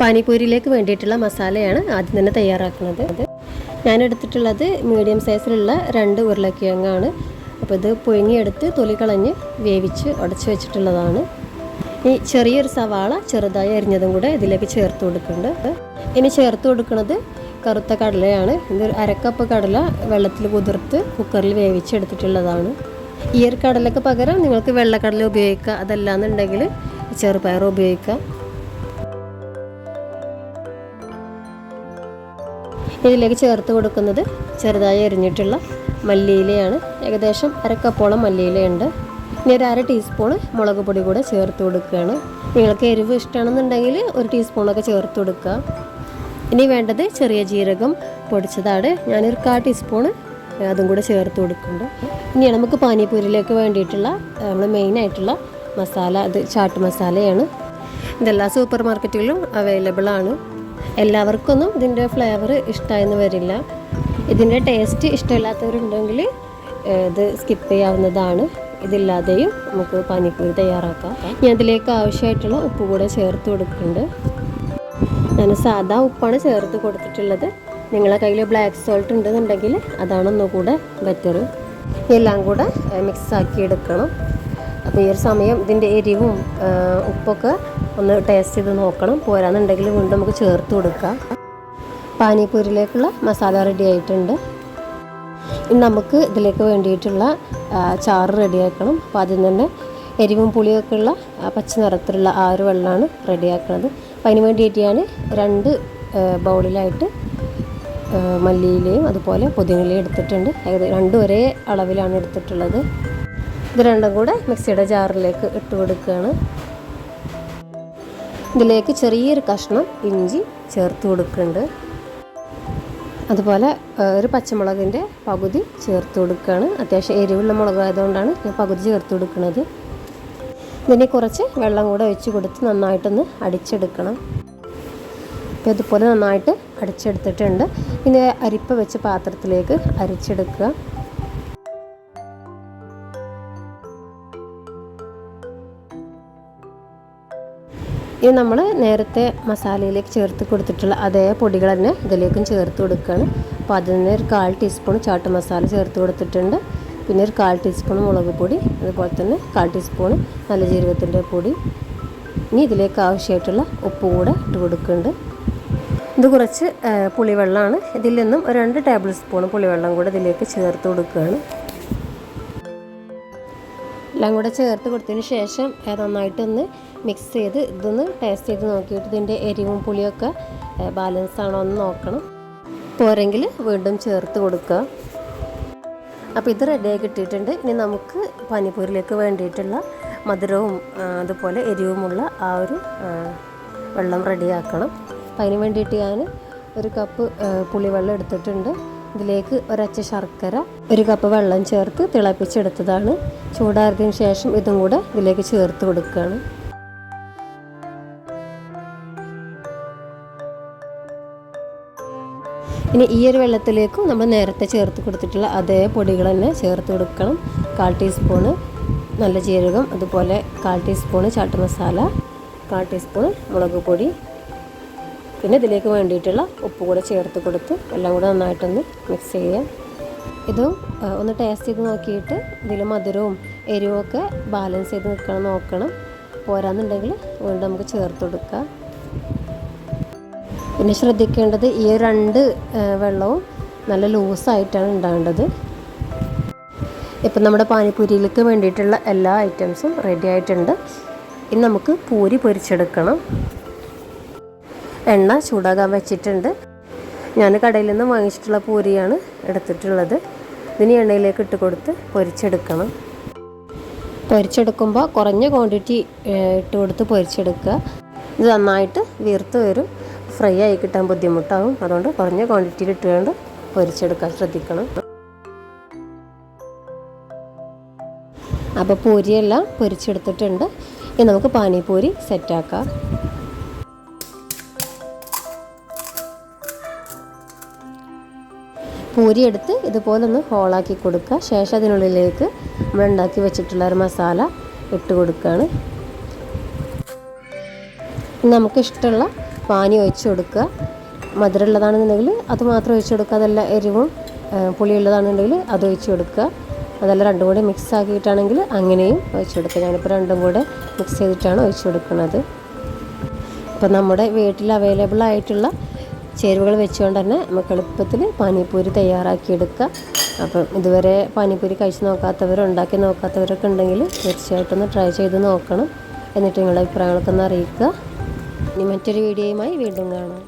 പാനിപൂരിയിലേക്ക് വേണ്ടിയിട്ടുള്ള മസാലയാണ് ആദ്യം തന്നെ തയ്യാറാക്കുന്നത്. ഞാൻ എടുത്തിട്ടുള്ളത് മീഡിയം സൈസിലുള്ള രണ്ട് ഉരുളക്കിഴങ്ങാണ്. അപ്പോൾ ഇത് പുഴുങ്ങിയെടുത്ത് തൊലി കളഞ്ഞ് വേവിച്ച് ഉടച്ച് വെച്ചിട്ടുള്ളതാണ്. ഈ ചെറിയൊരു സവാള ചെറുതായി അരിഞ്ഞതും കൂടെ ഇതിലേക്ക് ചേർത്ത് കൊടുക്കുന്നുണ്ട്. ഇനി ചേർത്ത് കൊടുക്കുന്നത് കറുത്ത കടലയാണ്. ഇത് അരക്കപ്പ് കടല വെള്ളത്തിൽ കുതിർത്ത് കുക്കറിൽ വേവിച്ചെടുത്തിട്ടുള്ളതാണ്. ഈ ഒരു കടലക്ക് പകരം നിങ്ങൾക്ക് വെള്ളക്കടല ഉപയോഗിക്കുക അതല്ലാന്നുണ്ടെങ്കിൽ ചെറുപയർ ഉപയോഗിക്കാം ഇതിലേക്ക് ചേർത്ത് കൊടുക്കുന്നത് ചെറുതായി എരിഞ്ഞിട്ടുള്ള മല്ലിയിലയാണ്. ഏകദേശം അരക്കപ്പോളം മല്ലിയിലയുണ്ട്. ഇനി ഒരു അര ടീസ്പൂൺ മുളക് പൊടി കൂടെ ചേർത്ത് കൊടുക്കുകയാണ്. നിങ്ങൾക്ക് എരിവ് ഇഷ്ടമാണെന്നുണ്ടെങ്കിൽ ഒരു ടീസ്പൂണൊക്കെ ചേർത്ത് കൊടുക്കുക. ഇനി വേണ്ടത് ചെറിയ ജീരകം പൊടിച്ചതാണ്. ഞാനൊരു കാ ടീസ്പൂൺ അതും കൂടെ ചേർത്ത് കൊടുക്കുന്നുണ്ട്. ഇനി നമുക്ക് പാനിപ്പൂരിലേക്ക് വേണ്ടിയിട്ടുള്ള നമ്മൾ മെയിനായിട്ടുള്ള മസാല അത് ചാട്ട് മസാലയാണ്. ഇതെല്ലാ സൂപ്പർ മാർക്കറ്റുകളിലും അവൈലബിൾ ആണ്. എല്ലാവർക്കൊന്നും ഇതിന്റെ ഫ്ലേവർ ഇഷ്ടമായെന്ന് വരില്ല. ഇതിന്റെ ടേസ്റ്റ് ഇഷ്ടമില്ലാത്തവരുണ്ടെങ്കിൽ ഇത് സ്കിപ്പ് ചെയ്യാവുന്നതാണ്. ഇതില്ലാതെയും നമുക്ക് പാനിപ്പൂരി തയ്യാറാക്കാം. ഞാൻ ഇതിലേക്ക് ആവശ്യമായിട്ടുള്ള ഉപ്പ് കൂടെ ചേർത്ത് കൊടുക്കുന്നുണ്ട്. ഞാൻ സാധാ ഉപ്പാണ് ചേർത്ത് കൊടുത്തിട്ടുള്ളത്. നിങ്ങളെ കയ്യിൽ ബ്ലാക്ക് സോൾട്ട് ഉണ്ടെന്നുണ്ടെങ്കിൽ അതാണ് ഒന്നുകൂടെ ബെറ്റർ എല്ലാം കൂടെ മിക്സ് ആക്കി എടുക്കണം. അപ്പോൾ ഈ ഒരു സമയം ഇതിന്റെ എരിവും ഉപ്പൊക്കെ ഒന്ന് ടേസ്റ്റ് ചെയ്ത് നോക്കണം. പോരാന്നുണ്ടെങ്കിൽ വീണ്ടും നമുക്ക് ചേർത്ത് കൊടുക്കാം. പാനിപ്പൂരിലേക്കുള്ള മസാല റെഡി ആയിട്ടുണ്ട്. ഇനി നമുക്ക് ഇതിലേക്ക് വേണ്ടിയിട്ടുള്ള ചാറ് റെഡിയാക്കണം അപ്പോൾ ആദ്യം തന്നെ എരിവും പുളിയൊക്കെ ഉള്ള പച്ച നിറത്തിലുള്ള ആ ഒരു വെള്ളമാണ് റെഡിയാക്കുന്നത് അപ്പോൾ അതിന് വേണ്ടിയിട്ട് ഞാൻ രണ്ട് ബൗളിലായിട്ട് മല്ലിയിലയും അതുപോലെ പുതിനയിലയും എടുത്തിട്ടുണ്ട്. ഏകദേശം രണ്ടും ഒരേ അളവിലാണ് എടുത്തിട്ടുള്ളത്. ഇത് രണ്ടും കൂടെ മിക്സിയുടെ ജാറിലേക്ക് ഇട്ട് കൊടുക്കുകയാണ്. ഇതിലേക്ക് ചെറിയൊരു കഷ്ണം ഇഞ്ചി ചേർത്ത് കൊടുക്കുന്നുണ്ട്. അതുപോലെ ഒരു പച്ചമുളകിന്റെ പകുതി ചേർത്ത് കൊടുക്കുകയാണ്. അത്യാവശ്യം എരിവുള്ള മുളക് ആയതുകൊണ്ടാണ് ഞാൻ പകുതി ചേർത്ത് കൊടുക്കുന്നത്. ഇതിനെ കുറച്ച് വെള്ളം കൂടെ ഒഴിച്ച് കൊടുത്ത് നന്നായിട്ടൊന്ന് അടിച്ചെടുക്കണം. അപ്പോൾ ഇതുപോലെ നന്നായിട്ട് അടിച്ചെടുത്തിട്ടുണ്ട്. ഇനി അരിപ്പ വെച്ച് പാത്രത്തിലേക്ക് അരിച്ചെടുക്കുക. ഇനി നമ്മൾ നേരത്തെ മസാലയിലേക്ക് ചേർത്ത് കൊടുത്തിട്ടുള്ള അതേ പൊടികൾ തന്നെ ഇതിലേക്കും ചേർത്ത് കൊടുക്കുകയാണ്. അപ്പോൾ അതിൽ നിന്ന് ഒരു കാൽ ടീസ്പൂൺ ചാട്ട് മസാല ചേർത്ത് കൊടുത്തിട്ടുണ്ട്. പിന്നെ ഒരു കാൽ ടീസ്പൂൺ മുളക് പൊടി അതുപോലെ തന്നെ കാൽ ടീസ്പൂൺ നല്ല ജീരകത്തിന്റെ പൊടി. ഇനി ഇതിലേക്ക് ആവശ്യമായിട്ടുള്ള ഉപ്പ് കൂടെ ഇട്ട് കൊടുക്കുന്നുണ്ട്. ഇത് കുറച്ച് പുളിവെള്ളമാണ്. ഇതിൽ നിന്നും രണ്ട് ടേബിൾ സ്പൂൺ പുളിവെള്ളം കൂടെ ഇതിലേക്ക് ചേർത്ത് കൊടുക്കുകയാണ്. എല്ലാം കൂടെ ചേർത്ത് കൊടുത്തതിന് ശേഷം നന്നായിട്ടൊന്ന് മിക്സ് ചെയ്ത് ഇതൊന്ന് ടേസ്റ്റ് ചെയ്ത് നോക്കിയിട്ട് ഇതിന്റെ എരിവും പുളിയൊക്കെ ബാലൻസ് ആണോ എന്ന് നോക്കണം. പോരെങ്കിൽ വീണ്ടും ചേർത്ത് കൊടുക്കുക. അപ്പോൾ ഇത് റെഡിയായി കിട്ടിയിട്ടുണ്ട്. ഇനി നമുക്ക് പനിപ്പൂരിലേക്ക് വേണ്ടിയിട്ടുള്ള മധുരവും അതുപോലെ എരിവുമുള്ള ആ ഒരു വെള്ളം റെഡിയാക്കണം അപ്പം അതിന് വേണ്ടിയിട്ട് ഞാൻ ഒരു കപ്പ് പുളിവെള്ളം എടുത്തിട്ടുണ്ട്. ഇതിലേക്ക് ഒരച്ച ശർക്കര ഒരു കപ്പ് വെള്ളം ചേർത്ത് തിളപ്പിച്ചെടുത്തതാണ്. ചൂടാറിയതിന് ശേഷം ഇതും കൂടെ ഇതിലേക്ക് ചേർത്ത് കൊടുക്കുകയാണ്. ഇനി ഈ ഒരു വെള്ളത്തിലേക്കും നമ്മൾ നേരത്തെ ചേർത്ത് കൊടുത്തിട്ടുള്ള അതേ പൊടികൾ തന്നെ ചേർത്ത് കൊടുക്കണം. കാൽ ടീസ്പൂണ് നല്ല ജീരകം അതുപോലെ കാൽ ടീസ്പൂണ് ചാട്ട് മസാല കാൽ ടീസ്പൂൺ മുളക് പൊടി പിന്നെ ഇതിലേക്ക് വേണ്ടിയിട്ടുള്ള ഉപ്പ് കൂടെ ചേർത്ത് കൊടുത്ത് എല്ലാം കൂടെ നന്നായിട്ടൊന്ന് മിക്സ് ചെയ്യാം ഇത് ഒന്ന് ടേസ്റ്റ് ചെയ്ത് നോക്കിയിട്ട് ഇതിൽ മധുരവും എരിവും ഒക്കെ ബാലൻസ് ചെയ്ത് നിൽക്കണം നോക്കണം. പോരാന്നുണ്ടെങ്കിൽ വീണ്ടും നമുക്ക് ചേർത്ത് കൊടുക്കാം. പിന്നെ ശ്രദ്ധിക്കേണ്ടത് ഈ രണ്ട് വെള്ളവും നല്ല ലൂസായിട്ടാണ് ഉണ്ടാകേണ്ടത്. ഇപ്പം നമ്മുടെ പാനിപ്പൂരിയിലേക്ക് വേണ്ടിയിട്ടുള്ള എല്ലാ ഐറ്റംസും റെഡി ആയിട്ടുണ്ട്. ഇനി നമുക്ക് പൂരി പൊരിച്ചെടുക്കണം. എണ്ണ ചൂടാകാൻ വെച്ചിട്ടുണ്ട്. ഞാൻ കടയിൽ നിന്ന് വാങ്ങിച്ചിട്ടുള്ള പൂരിയാണ് എടുത്തിട്ടുള്ളത്. ഇതിന് എണ്ണയിലേക്ക് ഇട്ട് കൊടുത്ത് പൊരിച്ചെടുക്കണം. പൊരിച്ചെടുക്കുമ്പോൾ കുറഞ്ഞ ക്വാണ്ടിറ്റി ഇട്ട് കൊടുത്ത് പൊരിച്ചെടുക്കുക. ഇത് നന്നായിട്ട് വീർത്ത് വരും. ഫ്രൈ ആയി കിട്ടാൻ ബുദ്ധിമുട്ടാവും. അതുകൊണ്ട് കുറഞ്ഞ ക്വാണ്ടിറ്റിയിൽ ഇട്ടുകൊണ്ട് പൊരിച്ചെടുക്കാൻ ശ്രദ്ധിക്കണം. അപ്പോൾ പൂരിയെല്ലാം പൊരിച്ചെടുത്തിട്ടുണ്ട്. ഇനി നമുക്ക് പാനിപ്പൂരി സെറ്റാക്കാം പൂരി ഇതുപോലൊന്ന് ഹോളാക്കി കൊടുക്കുക. ശേഷം അതിനുള്ളിലേക്ക് നമ്മൾ ഉണ്ടാക്കി വെച്ചിട്ടുള്ള ഒരു മസാല ഇട്ട് കൊടുക്കുകയാണ്. നമുക്കിഷ്ടമുള്ള പാനി ഒഴിച്ചു കൊടുക്കുക. മധുരമുള്ളതാണെന്നുണ്ടെങ്കിൽ അത് മാത്രം ഒഴിച്ചു കൊടുക്കുക. അതല്ല എരിവും പുളി പുളിയുള്ളതാണെന്നുണ്ടെങ്കിൽ അത് ഒഴിച്ചു കൊടുക്കുക. അതല്ല രണ്ടും കൂടെ മിക്സ് ആക്കിയിട്ടാണെങ്കിൽ അങ്ങനെയും ഒഴിച്ചു കൊടുക്കുക. ഞാനിപ്പോൾ രണ്ടും കൂടെ മിക്സ് ചെയ്തിട്ടാണ് ഒഴിച്ചു കൊടുക്കുന്നത്. ഇപ്പം നമ്മുടെ വീട്ടിൽ അവൈലബിൾ ആയിട്ടുള്ള ചേരുവകൾ വെച്ചുകൊണ്ട് തന്നെ നമുക്ക് എളുപ്പത്തിൽ പാനിപ്പൂരി തയ്യാറാക്കിയെടുക്കുക. അപ്പം ഇതുവരെ പാനിപ്പൂരി കഴിച്ച് നോക്കാത്തവർ ഉണ്ടാക്കി നോക്കാത്തവരൊക്കെ ഉണ്ടെങ്കിൽ തീർച്ചയായിട്ടും ഒന്ന് ട്രൈ ചെയ്ത് നോക്കണം. എന്നിട്ട് നിങ്ങളുടെ അഭിപ്രായങ്ങളൊക്കെ ഒന്ന് അറിയിക്കുക. ഇനി മറ്റൊരു വീഡിയോയുമായി വീണ്ടും കാണാം.